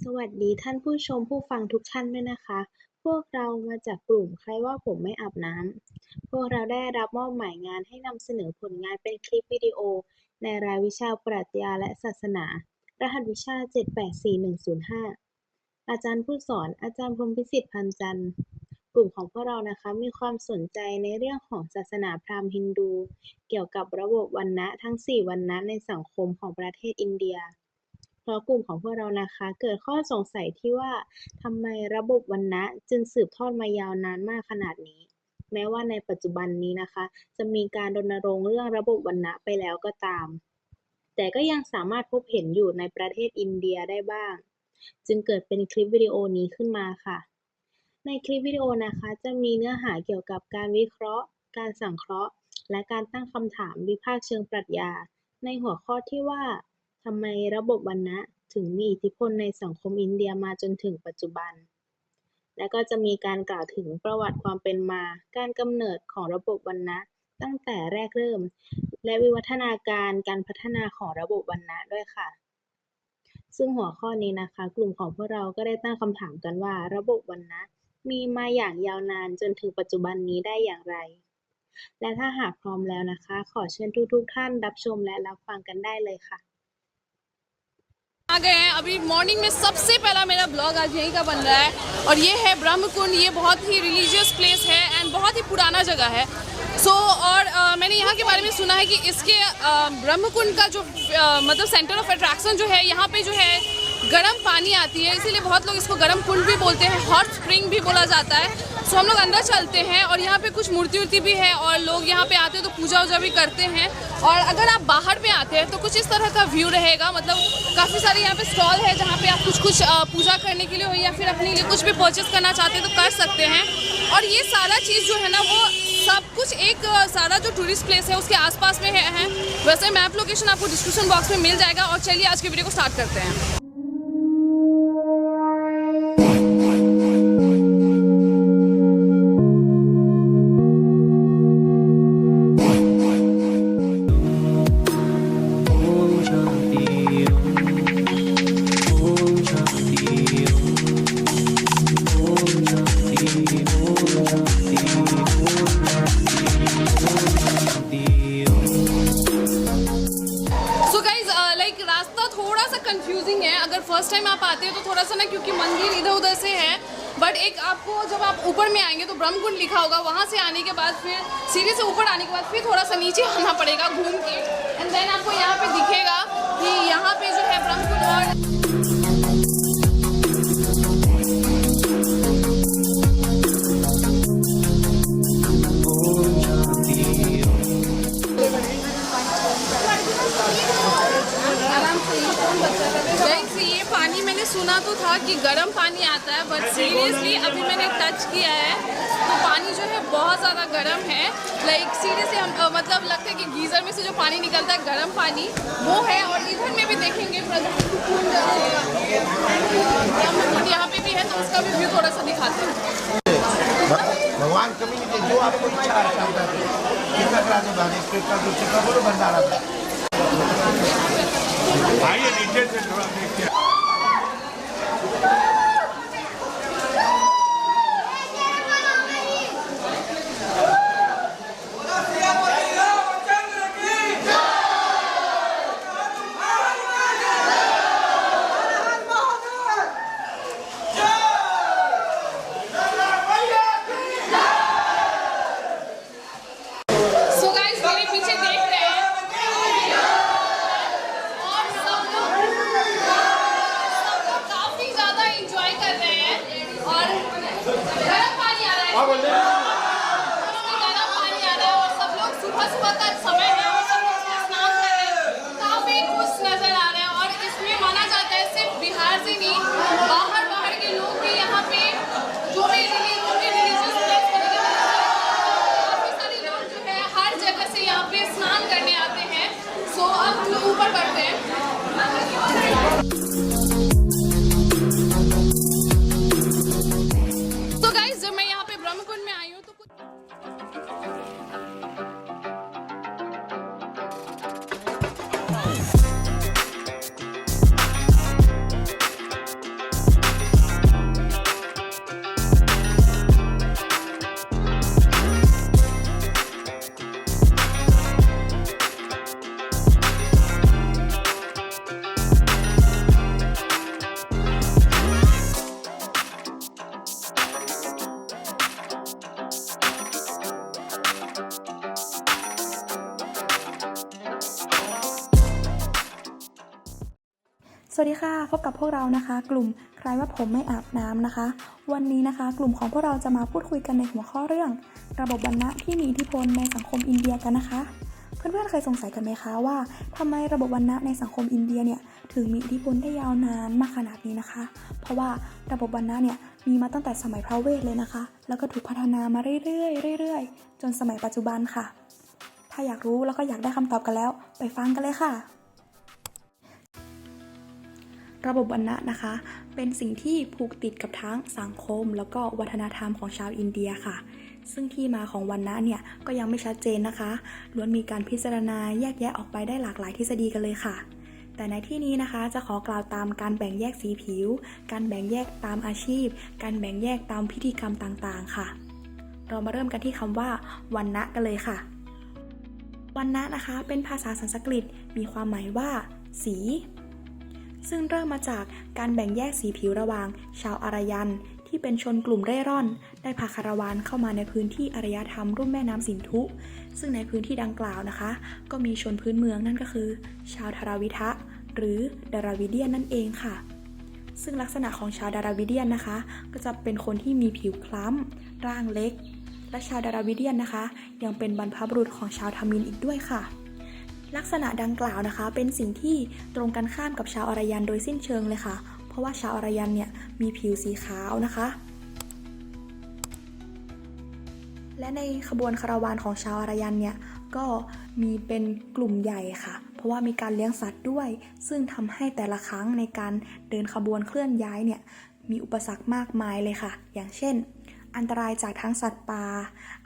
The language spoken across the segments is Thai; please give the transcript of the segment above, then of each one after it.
สวัสดีท่านผู้ชมผู้ฟังทุกท่านด้วยนะคะ พวกเรามาจากกลุ่มใครว่าผมไม่อาบน้ำ พวกเราได้รับมอบหมายงานให้นำเสนอผลงานเป็นคลิปวิดีโอ ในรายวิชาปรัชญาและศาสนา รหัสวิชา 784105 อาจารย์ผู้สอนอาจารย์พรมพิสิทธิ์พันจันทร์ กลุ่มของพวกเรานะคะมีความสนใจในเรื่องของศาสนาพราหมณ์ฮินดู เกี่ยวกับระบบวรรณะทั้ง 4วรรณะในสังคมของประเทศอินเดีย เพราะกลุ่มของพวกเรานะคะ เกิดข้อสงสัยที่ว่าทำไมระบบวรรณะจึงสืบทอดมายาวนานมากขนาดนี้ แม้ว่าในปัจจุบันนี้นะคะ จะมีการรณรงค์เรื่องระบบวรรณะไปแล้วก็ตาม แต่ก็ยังสามารถพบเห็นอยู่ในประเทศอินเดียได้บ้าง จึงเกิดเป็นคลิปวิดีโอนี้ขึ้นมาค่ะ ในคลิปวิดีโอนะคะจะมีเนื้อหาเกี่ยวกับการวิเคราะห์ การสังเคราะห์ และการตั้งคำถามวิพากษ์เชิงปรัชญา ในหัวข้อที่ว่า ทำไมระบบวรรณะถึงมีอิทธิพลในสังคมอินเดียมาจนถึงปัจจุบัน และก็จะมีการกล่าวถึงประวัติความเป็นมา การกำเนิดของระบบวรรณะตั้งแต่แรกเริ่ม และวิวัฒนาการการพัฒนาของระบบวรรณะด้วยค่ะ ซึ่งหัวข้อนี้นะคะ กลุ่มของพวกเราก็ได้ตั้งคำถามกันว่า ระบบวรรณะมีมาอย่างยาวนานจนถึงปัจจุบันนี้ได้อย่างไร และถ้าหากพร้อมแล้วนะคะ ขอเชิญทุกๆท่านรับชมและรับฟังกันได้เลยค่ะ आ गए हैं। अभी मॉर्निंग में सबसे पहला मेरा ब्लॉग आज यहीं का बन रहा है। और ये है ब्रह्मकुंड ये बहुत ही रिलीजियस प्लेस है एंड बहुत ही पुराना जगह है। सो so, और आ, मैंने यहाँ के बारे में सुना है कि इसके ब्रह्मकुंड ब्रह्म कुंड का जो आ, मतलब सेंटर ऑफ़ अट्रैक्शन जो है यहाँ पे जो है गर्म पानी आती है इसीलिए बहुत लोग इसको गर्म कुंड भी बोलते हैं हॉट स्प्रिंग भी बोला जाता है। सो हम लोग अंदर चलते हैं और यहाँ पे कुछ मूर्ति उर्ति भी है और लोग यहाँ पे आते हैं तो पूजा वूजा भी करते हैं। और अगर आप बाहर पे आते हैं तो कुछ इस तरह का व्यू रहेगा मतलब काफ़ी सारे यहाँ पे स्टॉल है जहाँ पे आप कुछ कुछ पूजा करने के लिए हो या फिर अपने लिए कुछ भी परचेस करना चाहते हैं तो कर सकते हैं। और ये सारा चीज़ जो है ना वो सब कुछ एक सारा जो टूरिस्ट प्लेस है उसके आसपास में है, है। वैसे मैप लोकेशन आपको डिस्क्रिप्शन बॉक्स में मिल जाएगा और चलिए आज की वीडियो को स्टार्ट करते हैं। है बट सीरियसली अभी मैंने टच किया है तो पानी जो है बहुत ज़्यादा गर्म है। लाइक सीरियसली हम मतलब लगता है कि गीज़र में से जो पानी निकलता है गर्म पानी वो है और इधर में भी देखेंगे ब्रह्मकुंड यहाँ पे भी है तो उसका भी व्यू थोड़ा सा दिखाते हैं। भगवान कभी नहीं जो आपको इच्छा है कितना भंडारा। आइए नीचे से थोड़ा देखिए กับพวกเรานะคะ กลุ่มใครว่าผมไม่อาบน้ำนะคะ วันนี้นะคะ กลุ่มของพวกเราจะมาพูดคุยกันในหัวข้อเรื่อง ระบบวรรณะที่มีอิทธิพลในสังคมอินเดียกันนะคะ เพื่อนๆเคยสงสัยกันไหมคะว่าทำไมระบบวรรณะในสังคมอินเดียเนี่ยถึงมีอิทธิพลได้ยาวนานมากขนาดนี้นะคะ เพราะว่าระบบวรรณะเนี่ยมีมาตั้งแต่สมัยพระเวทเลยนะคะ แล้วก็ถูกพัฒนามาเรื่อยๆเรื่อยๆ จนสมัยปัจจุบันค่ะ ถ้าอยากรู้แล้วก็อยากได้คำตอบกันแล้ว ไปฟังกันเลยค่ะ ระบบวรรณะนะคะ เป็นสิ่งที่ผูกติดกับทั้งสังคม แล้วก็วัฒนธรรมของชาวอินเดียค่ะ ซึ่งที่มาของวรรณะเนี่ยก็ยังไม่ชัดเจนนะคะล้วนมีการพิจารณาแยกแยะออกไปได้หลากหลายทฤษฎีกันเลยค่ะ แต่ในที่นี้นะคะจะขอกล่าวตามการแบ่งแยกสีผิว การแบ่งแยกตามอาชีพ การแบ่งแยกตามพิธีกรรมต่างๆ ค่ะ เรามาเริ่มกันที่คำว่าวันณะกันเลยค่ะวันณะนะคะเป็นภาษาสันสกฤตมีความหมายว่า สี ซึ่งเริ่มมาจากการแบ่งแยกสีผิวระหว่าง ชาวอารยัน ที่เป็นชนกลุ่มเร่ร่อน ได้พาคาราวานเข้ามาในพื้นที่อารยธรรมรุ่มแม่น้ำสินธุ ซึ่งในพื้นที่ดังกล่าวนะคะ ก็มีชนพื้นเมืองนั่นก็คือ ชาวทาราวิทะ หรือดาราวิเดียนนั่นเองค่ะ ซึ่งลักษณะของชาวดาราวิเดียนนะคะ ก็จะเป็นคนที่มีผิวคล้ำร่างเล็ก และชาวดาราวิเดียนนะคะ ยังเป็นบรรพบุรุษของชาวทามินอีกด้วยค่ะ ลักษณะดังกล่าวนะคะ เป็นสิ่งที่ตรงกันข้ามกับชาวอารยันโดยสิ้นเชิงเลยค่ะ เพราะว่าชาวอารยันเนี่ยมีผิวสีขาวนะคะ และในขบวนคาราวานของชาวอารยันเนี่ยก็มีเป็นกลุ่มใหญ่ค่ะ เพราะว่ามีการเลี้ยงสัตว์ด้วย ซึ่งทำให้แต่ละครั้งในการเดินขบวนเคลื่อนย้ายเนี่ยมีอุปสรรคมากมายเลยค่ะ อย่างเช่น อันตรายจากทั้งสัตว์ป่า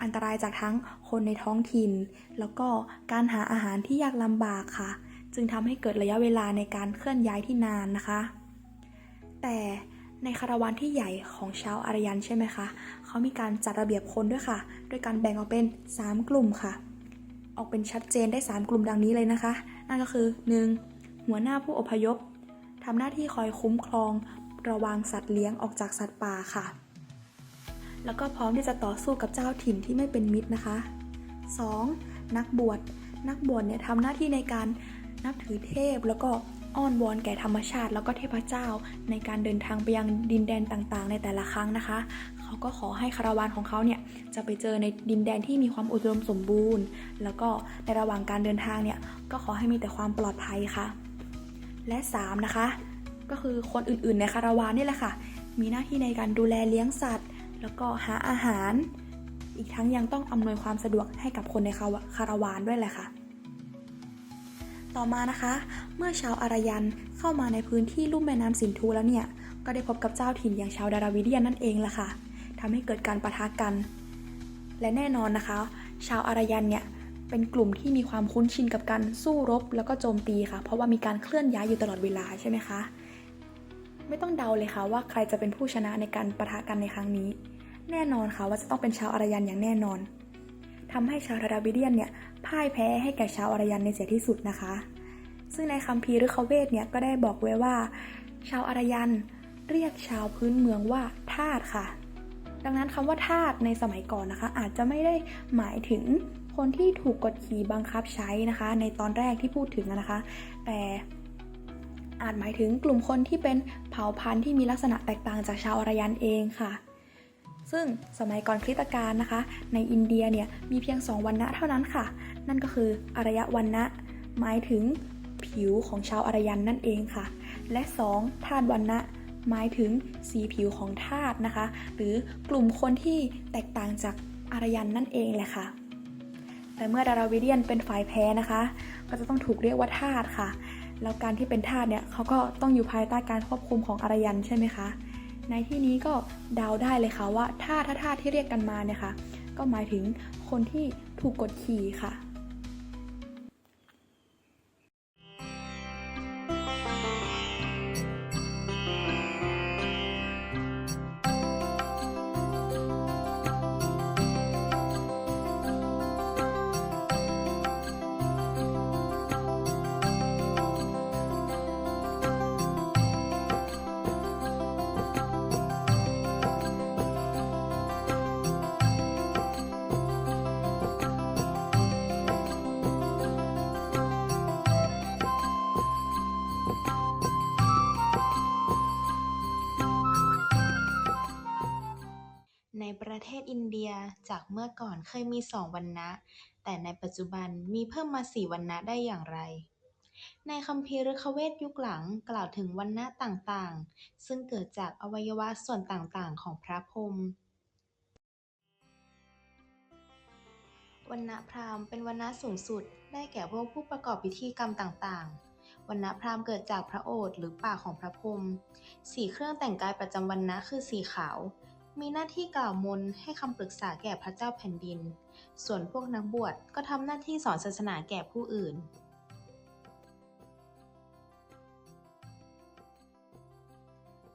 อันตรายจากทั้งคนในท้องถิ่น แล้วก็การหาอาหารที่ยากลำบากค่ะ จึงทำให้เกิดระยะเวลาในการเคลื่อนย้ายที่นานนะคะ แต่ในคาราวานที่ใหญ่ของชาวอารยันใช่ไหมคะ เขามีการจัดระเบียบคนด้วยค่ะ โดยการแบ่งออกเป็น 3 กลุ่มค่ะ ออกเป็นชัดเจนได้ 3 กลุ่มดังนี้เลยนะคะ นั่นก็คือ 1. หัวหน้าผู้อพยพทำหน้าที่คอยคุ้มครอง ระวังสัตว์เลี้ยงออกจากสัตว์ป่าค่ะ แล้วก็พร้อมที่จะต่อสู้กับเจ้าถิ่นที่ไม่เป็นมิตรนะคะ 2. นักบวช นักบวชเนี่ยทำหน้าที่ในการนับถือเทพแล้วก็อ้อนวอนแก่ธรรมชาติ แล้วก็เทพเจ้าในการเดินทางไปยังดินแดนต่างๆ ในแต่ละครั้งนะคะ เขาก็ขอให้คาราวานของเขาเนี่ยจะไปเจอในดินแดนที่มีความอุดมสมบูรณ์ แล้วก็ในระหว่างการเดินทางเนี่ยก็ขอให้มีแต่ความปลอดภัยค่ะ และ 3 นะคะ ก็คือคนอื่นๆในคาราวานนี่แหละค่ะ มีหน้าที่ในการดูแลเลี้ยงสัตว์ แล้วก็หาอาหาร อีกทั้งยังต้องอำนวยความสะดวกให้กับคนในคาราวานด้วยแหละค่ะ ต่อมานะคะ เมื่อชาวอารยันเข้ามาในพื้นที่ลุ่มแม่น้ำสินธุแล้วเนี่ย ก็ได้พบกับเจ้าถิ่นอย่างชาวดาราวิเดียนนั่นเองแหละค่ะทำให้เกิดการประทะกัน และแน่นอนนะคะ ชาวอารยันเนี่ยเป็นกลุ่มที่มีความคุ้นชินกับการสู้รบแล้วก็โจมตีค่ะ เพราะว่ามีการเคลื่อนย้ายอยู่ตลอดเวลาใช่ไหมคะ ไม่ต้องเดาเลยค่ะว่าใครจะเป็นผู้ชนะในการประทะกันในครั้งนี้ แน่นอนค่ะว่าจะต้องเป็นชาวอารยันอย่างแน่นอนทำให้ชาวดาราวิเดียนเนี่ยพ่ายแพ้ให้แก่ชาวอารยันในเสียที่สุดนะคะ ซึ่งในคัมภีร์ฤคเวทเนี่ยก็ได้บอกไว้ว่า ชาวอารยันเรียกชาวพื้นเมืองว่าทาสค่ะ ดังนั้นคำว่าทาสในสมัยก่อนนะคะ อาจจะไม่ได้หมายถึงคนที่ถูกกดขี่บังคับใช้นะคะ ในตอนแรกที่พูดถึงนะคะ แต่ อาจหมายถึงกลุ่มคนที่เป็นเผ่าพันธุ์ที่มีลักษณะแตกต่างจากชาวอารยันเองค่ะ ซึ่งสมัยก่อนคริสตกาลนะคะ ในอินเดียเนี่ยมีเพียงสองวันณะเท่านั้นค่ะ นั่นก็คืออารยวันนะหมายถึงผิวของชาวอารยันนั่นเองค่ะ และ 2 ธาตุวันนะหมายถึงสีผิวของธาตุนะคะ หรือกลุ่มคนที่แตกต่างจากอารยันนั่นเองแหละค่ะแต่เมื่อดาราวิเดียนเป็นฝ่ายแพ้นะคะ ก็จะต้องถูกเรียกว่าทาสค่ะ แล้วการที่เป็นทาสเนี่ยเขาก็ต้องอยู่ภายใต้การควบคุมของอารยันใช่ไหมคะ ในที่นี้ก็เดาได้เลยค่ะว่าทาสท่าทาสที่เรียกกันมาเนี่ยค่ะก็หมายถึงคนที่ถูกกดขี่ค่ะ เทศอินเดียจากเมื่อก่อนเคยมีสองวรรณะ แต่ในปัจจุบันมีเพิ่มมาสี่วรรณะได้อย่างไร ในคัมภีร์ฤกขเวทยุคหลังกล่าวถึงวรรณะต่างๆ ซึ่งเกิดจากอวัยวะส่วนต่างๆ ของพระพรหมวรรณะพราหมณ์เป็นวรรณะสูงสุด ได้แก่พวกผู้ประกอบพิธีกรรมต่างๆวรรณะพราหมณ์เกิดจากพระโอษฐ์หรือปากของพระพรหมสีเครื่องแต่งกายประจำวรรณะคือสีขาว มีหน้าที่กล่าวมนต์ให้คำปรึกษาแก่พระเจ้าแผ่นดิน ส่วนพวกนักบวชก็ทำหน้าที่สอนศาสนาแก่ผู้อื่น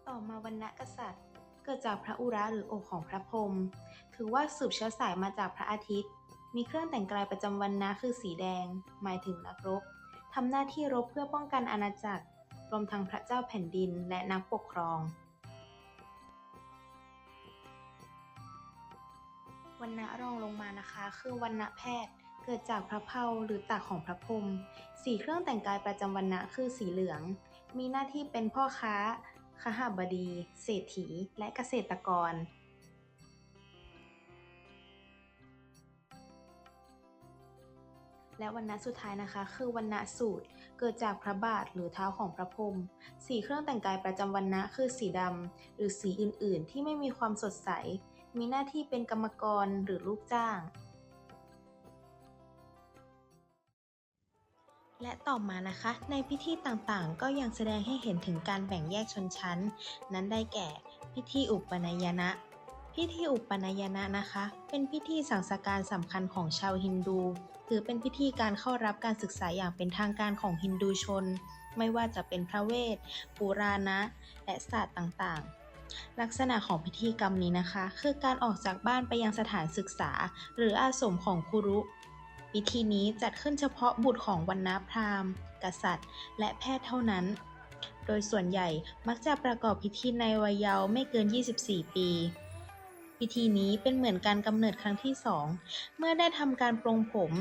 ต่อมาวรรณะกษัตริย์เกิดจากพระอุระหรืออกของพระพรหมถือว่าสืบเชื้อสายมาจากพระอาทิตย์ มีเครื่องแต่งกายประจำวันนะคือสีแดง หมายถึงนักรบทำหน้าที่รบเพื่อป้องกันอาณาจักร รวมทั้งพระเจ้าแผ่นดินและนักปกครอง วันณะรองลงมานะคะ คือวันณะแพทย์ เกิดจากพระเพาหรือตากของพระพรหมสีเครื่องแต่งกายประจำวันณะคือสีเหลือง มีหน้าที่เป็นพ่อค้าขหบดี เศรษฐี และเกษตรกรและวันณะสุดท้ายนะคะ คือวันณะสูตร เกิดจากพระบาทหรือเท้าของพระพรหมสีเครื่องแต่งกายประจำวันณะคือสีดำหรือสีอื่นๆ ที่ไม่มีความสดใส มีหน้าที่เป็นกรรมกรหรือลูกจ้าง และต่อมานะคะ ในพิธีต่างๆ ก็ยังแสดงให้เห็นถึงการแบ่งแยกชนชั้น นั้นได้แก่ พิธีอุปนายนะ พิธีอุปนายนะนะคะ เป็นพิธีสังสการสำคัญของชาวฮินดู ถือเป็นพิธีการเข้ารับการศึกษาอย่างเป็นทางการของฮินดูชน ไม่ว่าจะเป็นพระเวท ปุราณะ และศาสตร์ต่างๆ ลักษณะของพิธีกรรมนี้นะคะ คือการออกจากบ้านไปยังสถานศึกษา หรืออาสมของครูรุพิธีนี้จัดขึ้นเฉพาะบุตรของวรรณพราหมณ์ กษัตริย์ และแพทย์เท่านั้น โดยส่วนใหญ่มักจะประกอบพิธีในวัยเยาว์ไม่เกิน 24 ปีพิธีนี้เป็นเหมือนการกำเนิดครั้งที่สองเมื่อได้ทำการปรงผม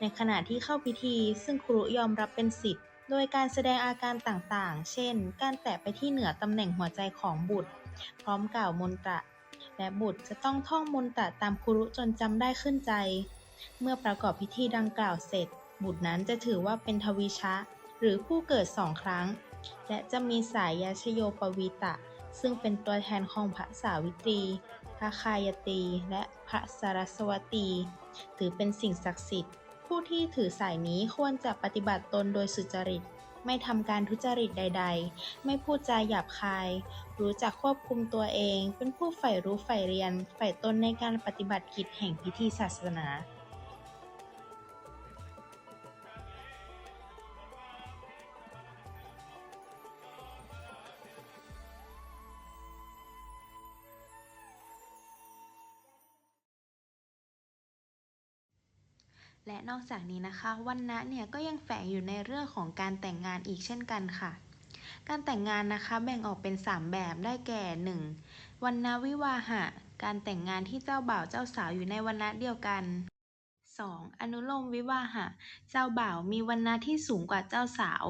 ในขณะที่เข้าพิธี ซึ่งครูยอมรับเป็นสิทธิ์ โดยการแสดงอาการต่างๆ เช่น การแตะไปที่เหนือตำแหน่งหัวใจของบุตร พร้อมกล่าวมนตระและบุตรจะต้องท่องมนตระตามครุจนจำได้ขึ้นใจ เมื่อประกอบพิธีดังกล่าวเสร็จ บุตรนั้นจะถือว่าเป็นทวิชะ หรือผู้เกิดสองครั้ง และจะมีสายยาชโยปวีตะ ซึ่งเป็นตัวแทนของพระสาวิตรี พระคายตีและพระสารสวตี ถือเป็นสิ่งศักดิ์สิทธิ์ ผู้ที่ถือสายนี้ควรจะปฏิบัติตนโดยสุจริต ไม่ทำการทุจริตใด ๆ ไม่พูดจาหยาบคาย รู้จักควบคุมตัวเอง เป็นผู้ใฝ่รู้ใฝ่เรียน ใฝ่ตนในการปฏิบัติกิจแห่งพิธีศาสนา นอกจากนี้นะคะวันนะเนี่ยก็ยังแฝงอยู่ในเรื่องของการแต่งงานอีกเช่นกันค่ะ การแต่งงานนะคะแบ่งออกเป็น 3 แบบได้แก่ 1. วันนะวิวาหะ การแต่งงานที่เจ้าบ่าวเจ้าสาวอยู่ในวันนะเดียวกัน 2. อนุโลมวิวาหะ เจ้าบ่าวมีวันนะที่สูงกว่าเจ้าสาว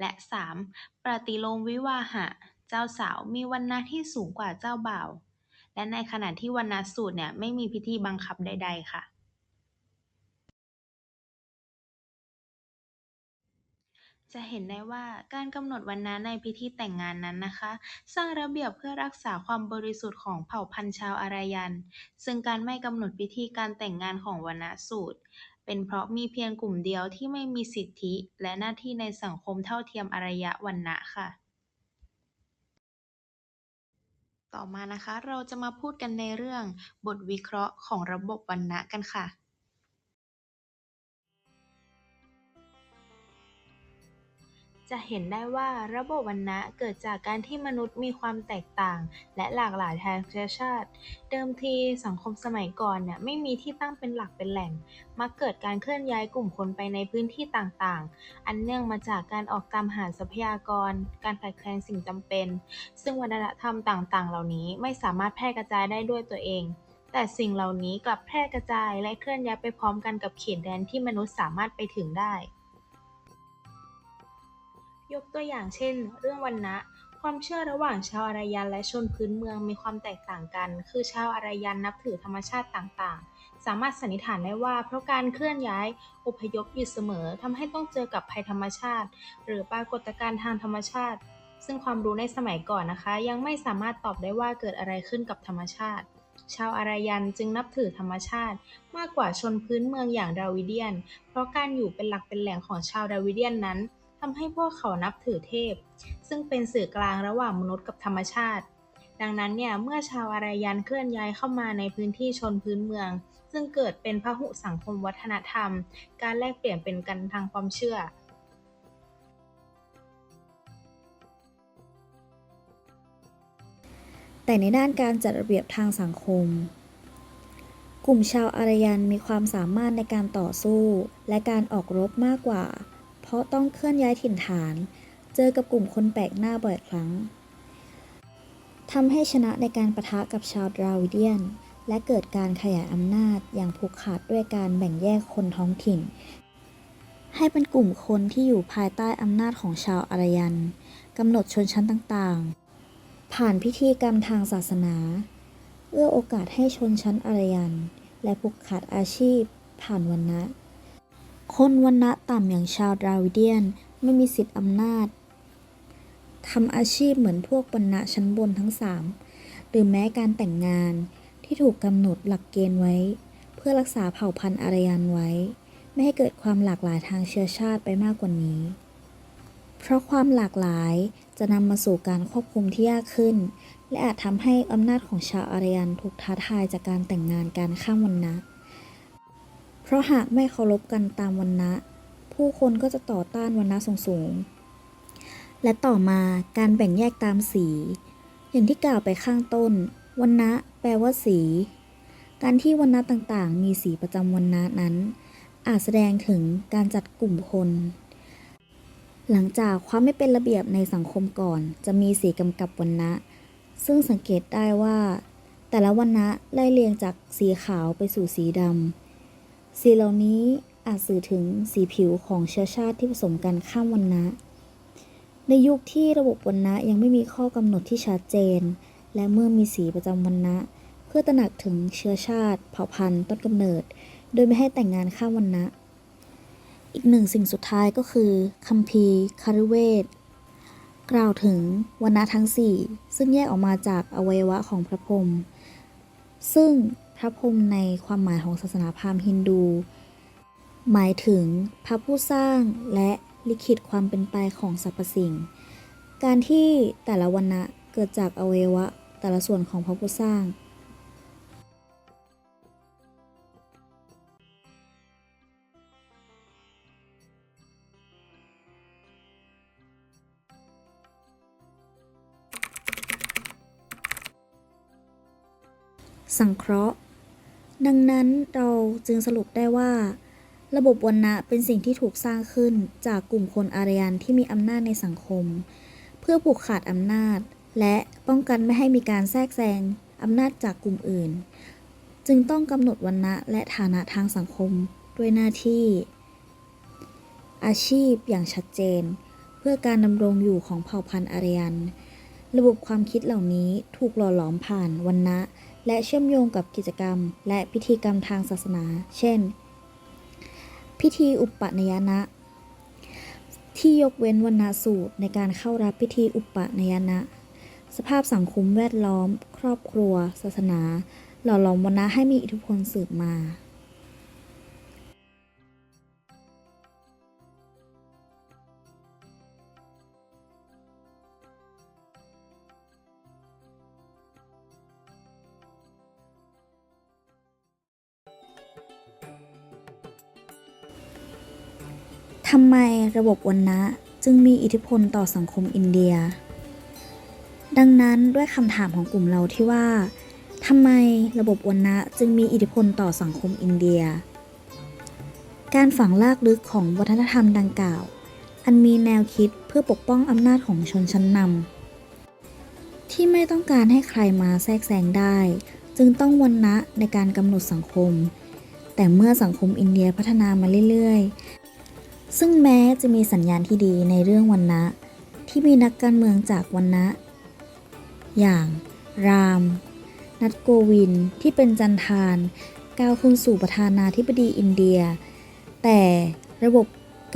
และ 3. ปฏิโลมวิวาหะ เจ้าสาวมีวันนะที่สูงกว่าเจ้าบ่าว และในขณะที่วันนะสูตรเนี่ยไม่มีพิธีบังคับใด ๆ ค่ะ จะเห็นได้ว่าการกำหนดวันนะในพิธีแต่งงานนั้นนะคะ สร้างระเบียบเพื่อรักษาความบริสุทธิ์ของเผ่าพันธุ์ชาวอารยัน ซึ่งการไม่กำหนดพิธีการแต่งงานของวันนะสูตร เป็นเพราะมีเพียงกลุ่มเดียวที่ไม่มีสิทธิ และหน้าที่ในสังคมเท่าเทียมอารยวันนะค่ะ ต่อมานะคะเราจะมาพูดกันในเรื่องบทวิเคราะห์ของระบบวันนะกันค่ะ จะเห็นได้ว่าระบบวรรณะเกิดจากการที่มนุษย์มีความแตกต่าง และหลากหลายทางเชื้อชาติ เดิมทีสังคมสมัยก่อนเนี่ยไม่มีที่ตั้งเป็นหลักเป็นแหล่ง มักเกิดการเคลื่อนย้ายกลุ่มคนไปในพื้นที่ต่างๆ อันเนื่องมาจากการออกตามหาทรัพยากร การขาดแคลนสิ่งจำเป็น ซึ่งวัฒนธรรมต่างๆ เหล่านี้ไม่สามารถแพร่กระจายได้ด้วยตัวเองแต่สิ่งเหล่านี้กลับแพร่กระจายและเคลื่อนย้ายไปพร้อมกันกับเขตแดนที่มนุษย์สามารถไปถึงได้ ยกตัวอย่างเช่น เรื่องวันนะความเชื่อระหว่างชาวอารยันและชนพื้นเมืองมีความแตกต่างกัน คือชาวอารยันนับถือธรรมชาติต่างๆ สามารถสันนิษฐานได้ว่า เพราะการเคลื่อนย้ายอพยพอยู่เสมอทำให้ต้องเจอกับภัยธรรมชาติ หรือปรากฏการณ์ทางธรรมชาติ ซึ่งความรู้ในสมัยก่อนนะคะ ยังไม่สามารถตอบได้ว่าเกิดอะไรขึ้นกับธรรมชาติ ชาวอารยันจึงนับถือธรรมชาติ มากกว่าชนพื้นเมืองอย่างดาวิเดียน เพราะการอยู่เป็นหลักเป็นแหล่งของชาวดาวิเดียนนั้น ทำให้พวกเขานับถือเทพ ซึ่งเป็นสื่อกลางระหว่างมนุษย์กับธรรมชาติ ดังนั้นเนี่ยเมื่อชาวอารยันเคลื่อนย้ายเข้ามาในพื้นที่ชนพื้นเมือง ซึ่งเกิดเป็นพหุสังคมวัฒนธรรม การแลกเปลี่ยนเป็นกันทางความเชื่อแต่ในด้านการจัดระเบียบทางสังคม กลุ่มชาวอารยันมีความสามารถในการต่อสู้ และการออกรบมากกว่า ราะต้องเคลื่อนย้ายถิ่นฐาน เจอกับกลุ่มคนแปลกหน้าบ่อยครั้งทำให้ชนะในการประทะกับชาวดราวิเดียน และเกิดการขยายอำนาจอย่างผูกขาดด้วยการแบ่งแยกคนท้องถิ่น ให้เป็นกลุ่มคนที่อยู่ภายใต้อำนาจของชาวอารยันกำหนดชนชั้นต่างๆ ผ่านพิธีกรรมทางศาสนา เอื้อโอกาสให้ชนชั้นอารยัน และผูกขาดอาชีพ ผ่านวรรณะ คนวรรณะต่ำอย่างชาวดราวิเดียนไม่มีสิทธิอำนาจทำอาชีพเหมือนพวกวรรณะชั้นบนทั้งสามหรือแม้การแต่งงานที่ถูกกำหนดหลักเกณฑ์ไว้ เพื่อรักษาเผ่าพันธุ์อารยันไว้ ไม่ให้เกิดความหลากหลายทางเชื้อชาติไปมากกว่านี้ เพราะความหลากหลายจะนำมาสู่การควบคุมที่ยากขึ้น และอาจทำให้อำนาจของชาวอารยันถูกท้าทายจากการแต่งงานการข้ามวรรณะ ราะหากไม่เคารพกันตามวรรณะผู้คนก็จะต่อต้านวรรณะสูงๆ และต่อมาการแบ่งแยกตามสี อย่างที่กล่าวไปข้างต้นวรรณะแปลว่าสี การที่วรรณะต่างๆ มีสีประจำวรรณะนั้น อาจแสดงถึงการจัดกลุ่มคน หลังจากความไม่เป็นระเบียบในสังคมก่อน จะมีสีกำกับวรรณะซึ่งสังเกตได้ว่า แต่ละวรรณะไล่เรียงจากสีขาวไปสู่สีดำ สีเหล่านี้อาจสื่อถึงสีผิวของเชื้อชาติที่ผสมกันข้ามวรรณะ ในยุคที่ระบบวรรณะยังไม่มีข้อกำหนดที่ชัดเจน และเมื่อมีสีประจำวรรณะ เพื่อตระหนักถึงเชื้อชาติ เผ่าพันธุ์ ต้นกำเนิด โดยไม่ให้แต่งงานข้ามวรรณะ อีกหนึ่งสิ่งสุดท้ายก็คือคัมภีร์คาริเวทกล่าวถึงวรรณะทั้ง 4 ซึ่งแยกออกมาจากอวัยวะของพระพรหมซึ่ง พระพรหมในความหมายของศาสนาพราหมณ์ฮินดู หมายถึงพระผู้สร้างและลิขิตความเป็นไปของสรรพสิ่ง การที่แต่ละวรรณะเกิดจากอวัยวะแต่ละส่วนของพระผู้สร้างสังเคราะห์ ดังนั้นเราจึงสรุปได้ว่า ระบบวรรณะเป็นสิ่งที่ถูกสร้างขึ้นจากกลุ่มคนอารยันที่มีอำนาจในสังคม เพื่อผูกขาดอำนาจ และป้องกันไม่ให้มีการแทรกแซงอำนาจจากกลุ่มอื่น จึงต้องกำหนดวรรณะและฐานะทางสังคมด้วยหน้าที่ อาชีพอย่างชัดเจน เพื่อการดำรงอยู่ของเผ่าพันธุ์อารยัน ระบบความคิดเหล่านี้ถูกหล่อหลอมผ่านวรรณะ และเชื่อมโยงกับกิจกรรม และพิธีกรรมทางศาสนา เช่น พิธีอุปปนยนะ ที่ยกเว้นวรรณสูตรในการเข้ารับพิธีอุปปนยนะ สภาพสังคมแวดล้อม ครอบครัว ศาสนา หล่อหลอมวรรณะให้มีอิทธิพลสืบมา ทำไมระบบวรรณะจึงมีอิทธิพลต่อสังคมอินเดีย ดังนั้นด้วยคำถามของกลุ่มเราที่ว่าทำไมระบบวรรณะจึงมีอิทธิพลต่อสังคมอินเดีย การฝังลากลึกของวัฒนธรรมดังกล่าว อันมีแนวคิดเพื่อปกป้องอำนาจของชนชั้นนำที่ไม่ต้องการให้ใครมาแทรกแซงได้ จึงต้องวรรณะในการกำหนดสังคม แต่เมื่อสังคมอินเดียพัฒนามาเรื่อยๆ ซึ่งแม้จะมีสัญญาณที่ดีในเรื่องวันนะที่มีนักการเมืองจากวันนะอย่างราม นัดโกวินที่เป็นจันทานก้าวขึ้นสู่ประธานาธิบดีอินเดีย แต่ระบบ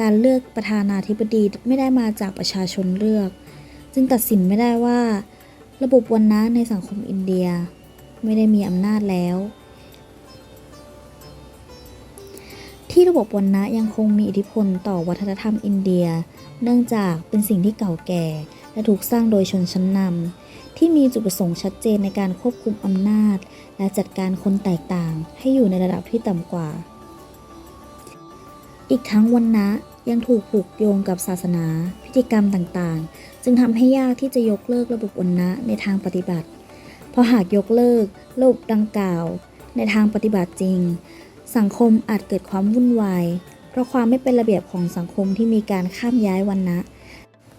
การเลือกประธานาธิบดีไม่ได้มาจากประชาชนเลือก จึงตัดสินไม่ได้ว่า ระบบวันนะในสังคมอินเดีย ไม่ได้มีอำนาจแล้ว ที่ระบบวันนะยังคงมีอิทธิพลต่อวัฒนธรรมอินเดีย เนื่องจากเป็นสิ่งที่เก่าแก่ และถูกสร้างโดยชนชั้นนำที่มีจุดประสงค์ชัดเจนในการควบคุมอำนาจ และจัดการคนแตกต่างให้อยู่ในระดับที่ต่ำกว่า อีกทั้งวันนะยังถูกผูกโยงกับศาสนา พิธีกรรมต่างๆ จึงทำให้ยากที่จะยกเลิกระบบวันนะในทางปฏิบัติ เพราะหากยกเลิกระบบดังกล่าว ในทางปฏิบัติจริง สังคมอาจเกิดความวุ่นวาย เพราะความไม่เป็นระเบียบของสังคมที่มีการข้ามย้ายวันนะ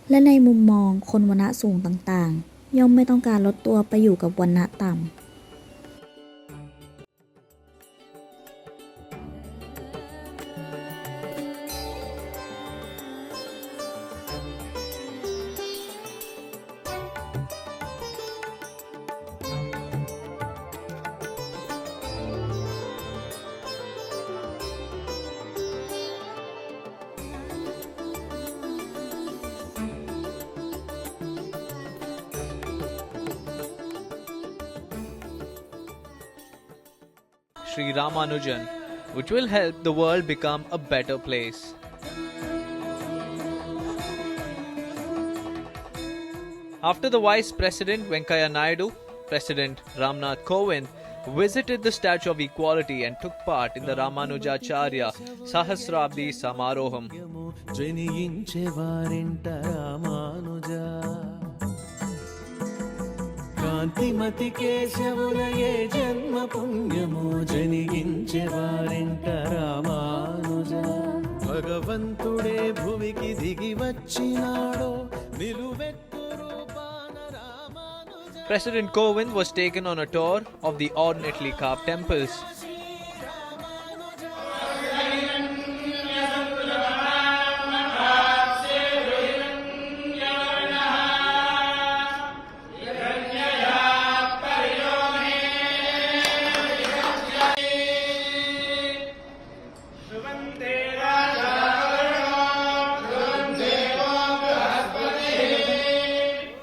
และในมุมมองคนวันนะสูงต่างๆ ย่อมไม่ต้องการลดตัวไปอยู่กับวันนะต่ำ Sri Ramanujan, which will help the world become a better place. After the Vice President Venkaya Naidu, President Ramnath Kovind visited the Statue of Equality and took part in the Ramanujacharya Sahasrabdi Samaroham. కాంతిమతి కేశవులయే జన్మ పుణ్యము జనిగించే వారింట రామానుజ భగవంతుడే భువికి దిగి వచ్చినాడో నిలువెత్తు President Kovind was taken on a tour of the ornately carved temples.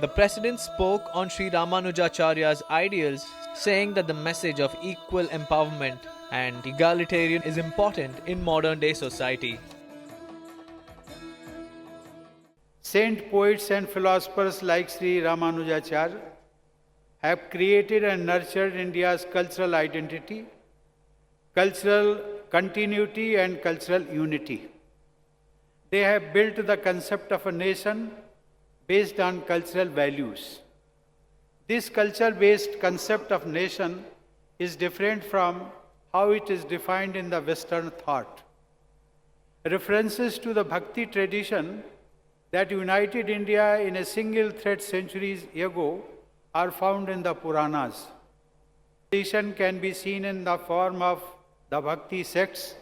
The president spoke on Sri Ramanujacharya's ideals, saying that the message of equal empowerment and egalitarian is important in modern day society. Saint poets and philosophers like Sri Ramanujacharya have created and nurtured India's cultural identity, cultural continuity, and cultural unity. They have built the concept of a nation based on cultural values. This culture based concept of nation is different from how it is defined in the Western thought. References to the Bhakti tradition that united India in a single thread centuries ago are found in the Puranas. Tradition can be seen in the form of the Bhakti sects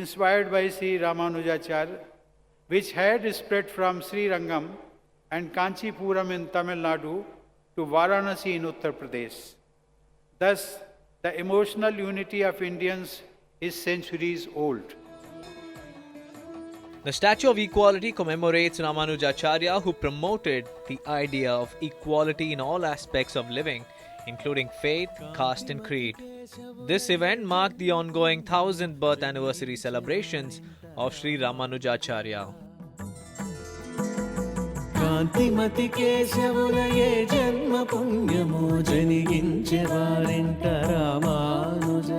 inspired by Sri Ramanujacharya, which had spread from Sri Rangam and Kanchipuram in Tamil Nadu to Varanasi in Uttar Pradesh. Thus, the emotional unity of Indians is centuries old. The Statue of Equality commemorates Ramanujacharya, who promoted the idea of equality in all aspects of living, including faith, caste, and creed. This event marked the ongoing 1000th birth anniversary celebrations of Sri Ramanujacharya. కాంతిమతి కేశవులయే జన్మ పుణ్యము జనిగించే వారింట రామానుజ.